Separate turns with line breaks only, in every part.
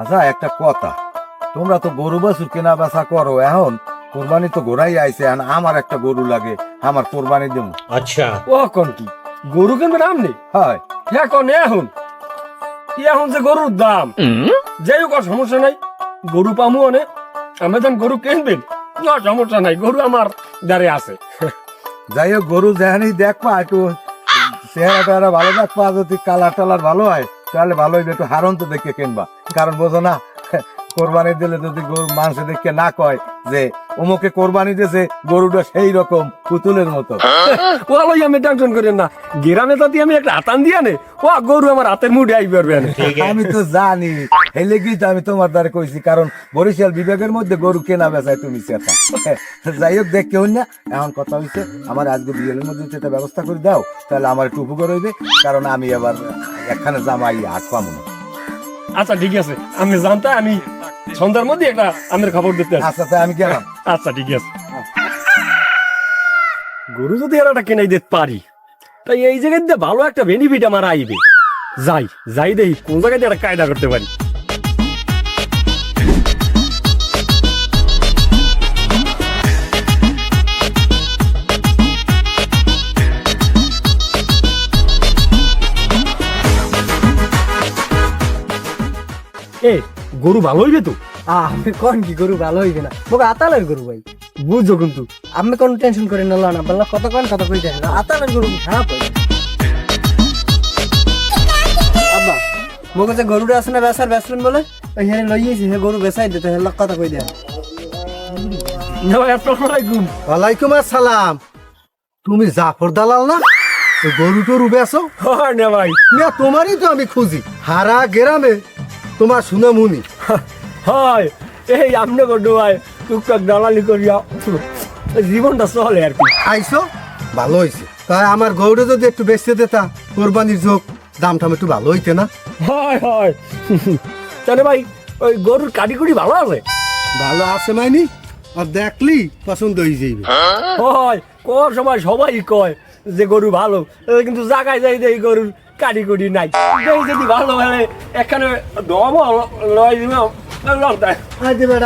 আচ্ছা একটা কথা। তোমরা তো গরু বাছুর কেনা বেচা করো এখন কোরবানি তো ঘোরাই আইছে আর আমার একটা গরু লাগে আমার কোরবানি দেব।
আচ্ছা।
ও কোন কি? গরু কিনবেন আপনি
হয়।
হ্যাঁ কোন এখন? এখন যে গরুর দাম। যাই হোক সমস্যা নাই। গরু পামু অনেক আমি যখন গরু কিনবেন না সমস্যা নাই। গরু আমার দাঁড়ে আছে।
যাই হোক গরু যেখানে দেখবা একটু চেহারা টেহারা ভালো দেখবা যদি কালার টালার ভালো হয় তাহলে ভালো একটু হারন তো দেখে কিনবা। কারণ বোঝো না কোরবানি দিলে যদি গরু মাংস দেখে না কয় যে অমুকে কোরবানি দিয়েছে গরুটা সেই রকম পুতুলের মতো।
হ্যাঁ। ওই আমি টেনশন করি না। গ্রামে যদি আমি একটা আতান দিয়ে নে ও গরু আমার হাতের মুড়ে আই পারবে
আমি তো জানি হেলে গিয়ে তো আমি তোমার দ্বারা কইছি কারণ বরিশাল বিভাগের মধ্যে গরু কেনা বেচায় তুমি সেটা। যাই হোক দেখ কেউ না এখন কথা হইছে আমার আজকে বিয়ের মধ্যে সেটা ব্যবস্থা করে দাও তাহলে আমার একটু উপকার হইবে কারণ আমি আবার এখানে জামাই হাত না।
আচ্ছা ঠিক আছে। আমি জানতে আমি সন্ধ্যার মধ্যে একটা আমের খবর দিতে
আচ্ছা তাই আমি গেলাম।
আচ্ছা ঠিক আছে। গরু যদি আর একটা কেনাই দিতে পারি তাই এই জায়গায় দিয়ে ভালো একটা বেনিফিট আমার আইবে। যাই যাই দেখি কোন জায়গায় দিয়ে একটা কায়দা করতে পারি। এ গরু ভালো হইবে তো?
আমি কোন কি গরু ভালো হইবে না। মোকে আতালের গরু ভাই।
বুঝছ কিন্তু।
আমি কোন টেনশন করে নিল না বললা কত কোন কত কই দেয় না আতালের গরু খারাপ হইবে? আব্বা মোকে যে গরুটা আছে না বেসার বেসবেন বলে ওই হেরে লইয়েছি হে গরু বেসাই দিতে হেলা কথা কই দেয়
না ভাই আসসালামু
ওয়ালাইকুম আসসালাম। তুমি জাফর দালাল না? গরু টরু বেছো
হয় না ভাই।
না তোমারই তো আমি খুঁজি। হারা গেরামে তোমার সুনামুনি।
হয় এই আমনে ভাই টুকটাক দালালি করিয়া জীবনটা চলে আর কি।
আইসো ভালো হয়েছে তাই আমার গরু যদি একটু বেচতে দেতা কোরবানির যোগ দাম টাম একটু ভালো হইতে না?
হয় হয়। তাহলে ভাই ওই গরুর কাটিকুটি ভালো আছে?
ভালো আছে মাইনি আর দেখলি পছন্দ হয়ে যাইবে
হয়। কোন সময় সবাই কয় যে গরু ভালো কিন্তু জায়গায় যাই এই গরুর কারিগরি নাই। যদি ভালো হলে এখানে দম লয় দিবে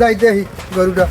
যাই দেখি গরুটা।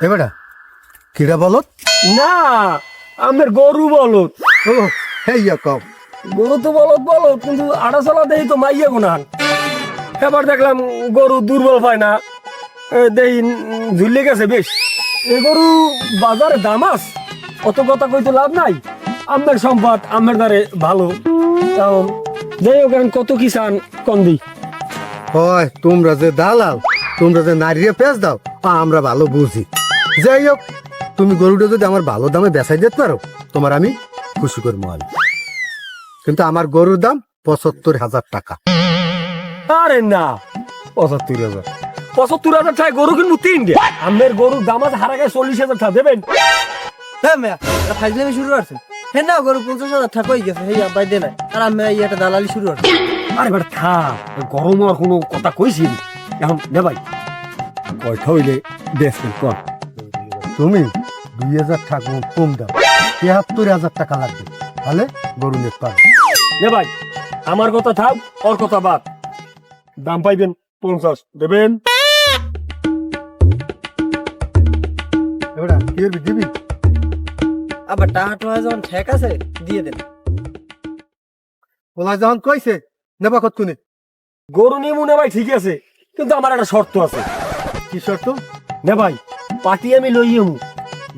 এবারা কিরা বলো
না আমার গরু বলো
ও হেইয়া কম।
গরু তো বলত বলো কিন্তু আড়া চলা দেই তো মাইয়া গুনান এবার দেখলাম গরু দুর্বল পায় না। এ, দেই ঝুলে গেছে বেশ। এ গরু বাজারে দাম আস অত কথা কইতে লাভ নাই। আমের সম্পদ আমের দ্বারে ভালো। কারণ যাই হোক কত কিষান কম দিই
হয় তোমরা যে দালাল তোমরা যে নারীরে পেঁচ দাও আমরা ভালো বুঝি। যাই হোক তুমি গরুটা যদি আমার ভালো দামে বেচাই দিতে পারো তোমার আমি খুশি করব আমি। কিন্তু আমার গরুর দাম পঁচাত্তর হাজার টাকা।
আরে না পঁচাত্তর হাজার। পঁচাত্তর হাজার টাকা গরু কিনবো তিনটে আমের গরুর দাম আছে হারা গায়ে চল্লিশ হাজার টাকা দেবেন?
হ্যাঁ মেয়া ফাইজলামি শুরু করছে হ্যাঁ না গরু পঞ্চাশ হাজার টাকা হয়ে গেছে হেই আব্বাই দে নাই। আর আমি এই একটা দালালি শুরু করছে
আরে বেটা থা গরম আর কোনো কথা কইছি এখন দে ভাই। কয়টা হইলে বেসবেন কর।
তুমি দুই হাজার টাকা কম দাও। তেহাত্তর হাজার টাকা লাগবে। তাহলে গরু নিতে পারবে
দে ভাই আমার কথা থাক ওর কথা বাদ। দাম পাইবেন পঞ্চাশ। দেবেন?
এবার দিবি?
আবার টাহা টোহা যখন ঠেক আছে দিয়ে দেন।
ওলা যখন কইছে নেবা কতক্ষণে
গরু নিয়ে মনে ভাই ঠিক আছে কিন্তু আমার একটা শর্ত আছে।
কি শর্ত?
নে ভাই পাটি আমি লই আমু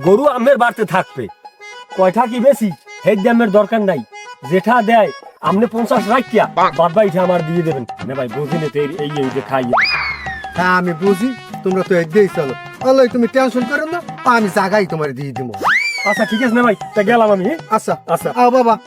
গরু আমের বাড়তে থাকবে। কয়টা কি বেশি? হেড দামের দরকার নাই। যেটা দেয় আপনি পঞ্চাশ রাখিয়া বাদ বাইটা আমার দিয়ে দেবেন। নে ভাই বুঝিনি তো এই- এই এই যে খাই।
হ্যাঁ আমি বুঝি তোমরা তো একদিয়েই চলো। আল্লাহ তুমি টেনশন করো না আমি জায়গায় তোমার দিয়ে দিব
আচ্ছা ঠিক আছে না ভাই তা গেলাম আমি হ্যাঁ?
আচ্ছা।
আচ্ছা।
আও বাবা।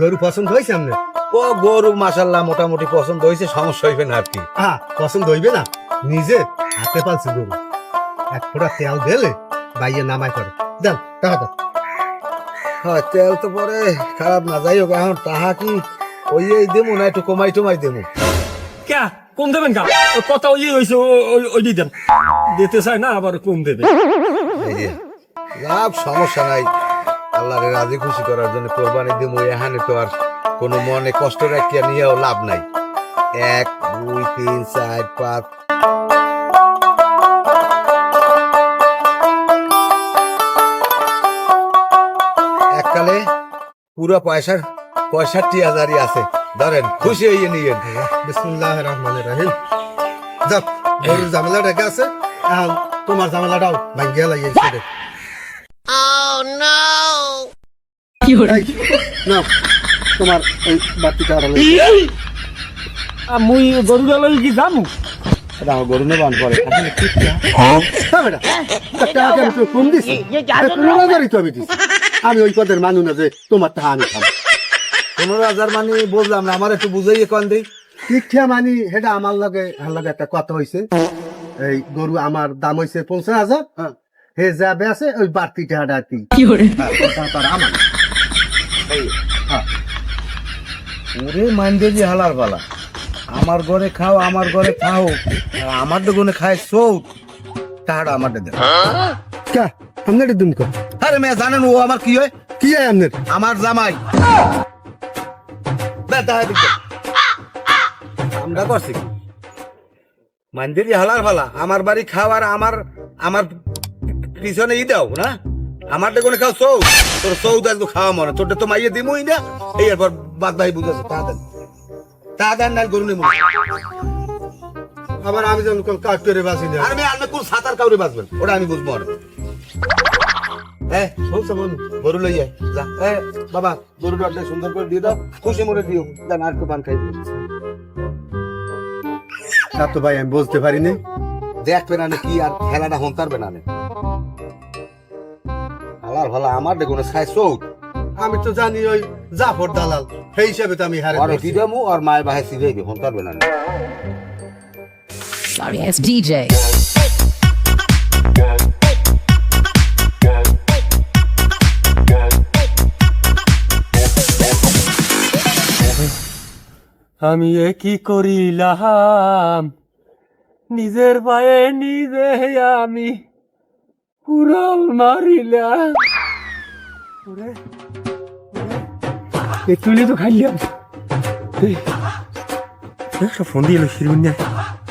গরু পছন্দ হয়েছে আপনার?
ও গরু মাসাল্লাহ মোটামুটি পছন্দ হয়েছে সমস্যা হইবে না আর কি।
হ্যাঁ পছন্দ হইবে না? নিজে হাতে পালছে গরু। এক ফোঁটা তেল দিলে বাইয়ে নামাই করে দেন টাকা দেন
হ্যাঁ তেল তো পরে খারাপ না যাই হোক এখন তাহা কি ওই এই দেবো না একটু কমাই টমাই দেবো?
কে কোন দেবেন কা ও কথা ওই হয়েছে ওই দিয়ে দেন দিতে চাই না আবার কোন দেবে।
লাভ সমস্যা নাই। আল্লাহরে রাজি খুশি করার জন্য কোরবানি দেবো, এখানে তো আর কোনো মনে কষ্ট রাখিয়া নিয়েও লাভ নাই। এক, দুই, তিন, চার, পাঁচ। এককালে পুরো পয়সার পঁয়ষট্টি হাজারই আছে। ধরেন, খুশি হয়ে নিয়েন।
বিসমুল্লাহ রহমান রহিম। যাক, গরুর ঝামেলাটা গেছে তোমার ঝামেলাটাও ভাঙ্গিয়া লাগিয়েছে এই, তোমার ওই বাতিটা
মুই গরু গেল কি জানু
রাহো গরু নেবান পরে
হ্যাঁ বেটা আমি তো কম দিছি পনেরো হাজারই তো আমি দিছি আমি ওই পদের মানু না যে তোমার টাকা আমি খাব
পনেরো হাজার মানে বুঝলাম না আমার একটু বুঝাইয়ে কন দিই
শিক্ষা মানি সেটা আমার লগে আমার লগে একটা কথা হয়েছে এই গরু আমার দাম হয়েছে পঞ্চাশ হাজার হে যাবে আছে ওই বাড়তি টাকাটা কি। হ্যাঁ, পঞ্চাশ আমার
ওরে মাইন্ডেলি হালার বালা আমার ঘরে খাও আমার ঘরে খাও আর আমার দোকানে খায় সৌট। তাহারা আমার দেন
কে? আপনার দিন কর।
আরে মেয়ে জানেন ও আমার কি হয়?
কি হয় আপনার
আমার জামাই। আমরা করছি কি? মাইন্ডেলি হালার ভালা আমার বাড়ি খাওয়ার আমার আমার পিছনে ই দাও, না? আমার দোকানে খাও, সৌ? তোর সৌ সৌদ একটু খাওয়া মনে, তোরটা তো মাইয়ে দিমই না। এই এরপর বাদ ভাই বুঝেছে, তা দেন। তা দেন না গরু নেব
আবার আমি যেমন কাজ করে বাসি না।
আমি আর কোন সাঁতার কাউরে বাঁচবেন ওটা আমি বুঝব আর হ্যাঁ গরু লই যা। এ, বাবা গরু ডাকটা সুন্দর করে দিয়ে দাও। খুশি মরে দিও। দেন আর একটু পান খাই
তা তো ভাই, আমি বুঝতে পারিনি।
দেখবে না কি আর খেলাটা হন্তারবে না হালার ভালা আমার দেখুন খাই চৌক
আমি তো জানি ওই জাফর দালাল সেই হিসাবে তো আমি হারে
আর। দিদামু আর মায়ের বাহে সিজাইবে না
Sorry, it's DJ.
আমি এ কি করিলাম নিজের পায়ে নিজে আমি কুড়াল মারিলাম ওরে, ওরে, এই তো খাইলাম। একটা ফোন দিয়ে এলো শিরমিন নিয়ে।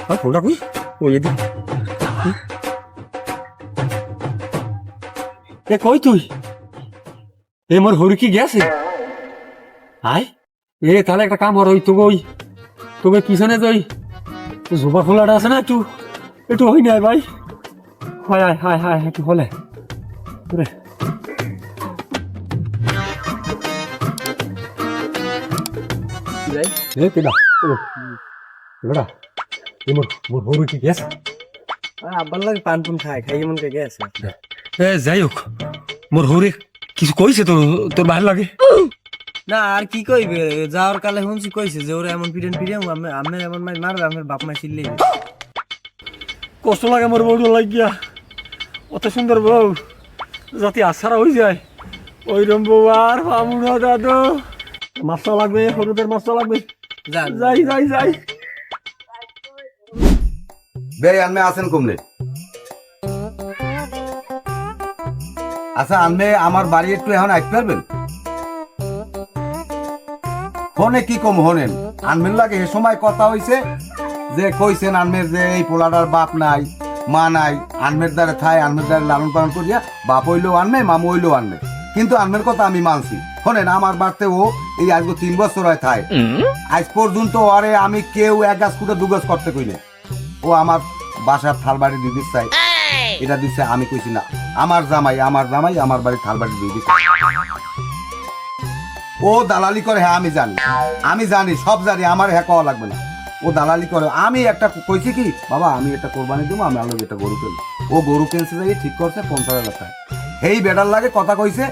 আর ফোনটা কই? ওই এদিক। হুম? এ কই তুই? এ মোর হরি কি গেছে। আয়। এ তাহলে একটা কাম কর ওই তোকে ওই তোকে পিছনে যে ওই জোবা খোলাটা আছে না একটু একটু হই নাই ভাই। হায় হায় হায় হায় একটু হলে। রে এ কেডা ও কেডা মোর মোর কি গেছে
আব্বার লাগে পান পুন খায় খাই এমন কে গেছে
এ যাই হোক মোর হরি কিছু কইছে তোর তোর ভালো লাগে।
না আর কি কইবে যাওয়ার কালে শুনছি কইছে যে ওরা এমন পিটেন পিটেন আমি এমন মাই মারবে আমার বাপ মা চিল্লে
কষ্ট লাগে মোর বউটা লাগিয়া। অত সুন্দর বউ। যাতে আশারা হয়ে যায়। ওইরকম বউ আর পাবো না দাদু। মাছটা লাগবে হলুদের মাছটা লাগবে। যাই যাই যাই।
বে আমি আছেন কমলে। আচ্ছা আনবে আমার বাড়ি একটু এখন আসতে পারবেন? ফোনে কি কম হনেন? আনবেন লাগে এ সময় কথা হইছে যে কইছেন আনমের যে এই পোলাটার বাপ নাই। মা নাই আনমের দ্বারা থাই আনমের দ্বারা লালন পালন করিয়া বাপ হইলেও আনবে মামু হইলেও আনবে কিন্তু আনমের কথা আমি মানছি। শোনেন, আমার বাড়তে ও এই আজকে তিন বছর হয় থাই। আজ পর্যন্ত ওরে আমি কেউ এক গাছ কুটে দু গাছ করতে কইলে। ও আমার বাসার থাল বাড়ি দিয়ে দিচ্ছে এটা দিচ্ছে আমি কইছি না। আমার জামাই আমার জামাই আমার বাড়ি থাল বাড়ি দিচ্ছে ও দালালি করে হ্যাঁ আমি জানি। আমি জানি, সব জানি, আমার হ্যাঁ কওয়া লাগবে না। ও দালালি করে। আমি একটা কইছি কি বাবা আমি একটা কোরবানি দেবো আমি আলো একটা গরু কিনবো। ও গরু কিনছে যাই ঠিক করছে পঞ্চাশ হাজার টাকা। এই বেটার লাগে কথা কইছে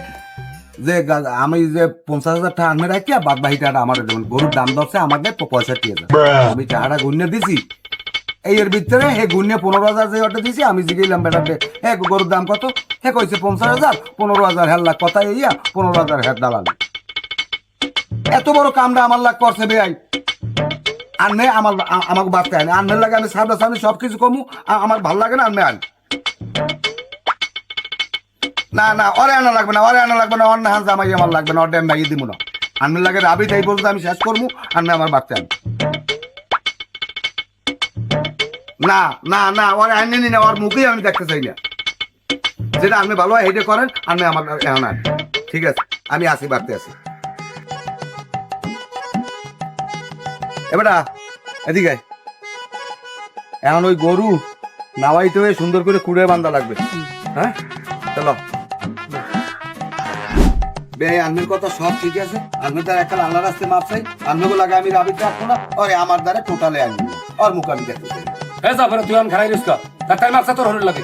যে আমি যে পঞ্চাশ হাজার টাকা আনমে রাখি আর বাদ বাকি টাকাটা আমার দেবেন গরুর দাম ধরছে আমাদের পঁয়ষট্টি হাজার আমি টাকাটা গুণে দিছি। এই এর ভিতরে হে গুণে পনেরো হাজার যে ওটা দিছি আমি জিগেলাম বেটাকে হে গরুর দাম কত? হে কইছে পঞ্চাশ হাজার পনেরো হাজার হ্যাঁ লাখ কথা ইয়া পনেরো হাজার হ্যাঁ দালাল। এত বড় কামটা আমার লাগ করছে বেআই আনমে আমার আ- আমাকে বাঁচতে আনে। আনমের লাগে আমি সামনে সামনে সব কিছু কমু আমার ভালো লাগে না আনমে আন। না না, অরে আনা লাগবে না, অরে আনা লাগবে না অন্য হান জামাই আমার লাগবে না, অর ড্যাম ভাইয়ে দিব না আনমের লাগে রাবি তাই বলতে আমি শেষ করব আনমে আমার বাঁচতে আন। না না না ওর আনে নি, না ওর মুখেই আমি দেখতে চাই না। যেটা আপনি ভালো এইটা করেন আমি আমার এখন ঠিক আছে, আমি আসি, বাড়তে আসি। এবারটা এদিকে। এখন ওই গরু নাওয়াইতে হয়ে সুন্দর করে কুড়ে বান্ধা লাগবে। হ্যাঁ? চলো। বে আনমির কথা সব ঠিক আছে। আনমির দ্বারা একটা আল্লাহ রাস্তে মাপ চাই। আনমিকে লাগে আমি না আমার দ্বারা টোটালে আনবি ওর মুখ আমি দেখতে চাই
যা তুই আন খারাই রিস্কা তার টাইম তোর হলে লাগে।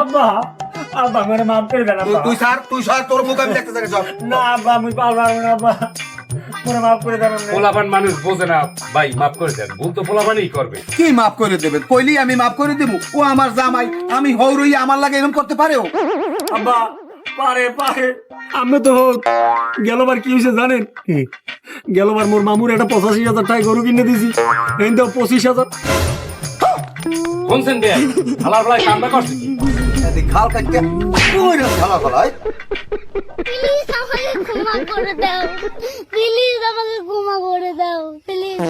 আব্বা আব্বা আমার মাফ করে দেন
তুই
আব্বা।
তুই স্যার তোর মুখ আমি দেখতে চাই
না আব্বা আমি পারব না আব্বা। পুরো মাফ করে দেন।
পোলাপান মানুষ বোঝে না। ভাই মাফ করে দেন। ভুল তো পোলাপানই করবে।
কি মাফ করে দেবেন? কইলি আমি মাফ করে দেবো। ও আমার জামাই আমি হৌরই আমার লাগে এরকম করতে পারে ও
আব্বা পারে পারে। আমি তো গেলবার কি হয়েছে জানেন? গেলবার মোর মামুর একটা পঁচাশি হাজার টাকা গরু কিনে দিছি। এই তো পঁচিশ হাজার।
শুনছেন হালার কামটা করছে
এদিক খাল রে খালা
প্লিজ আমাকে ক্ষমা করে দাও। প্লিজ আমাকে ক্ষমা করে দাও। প্লিজ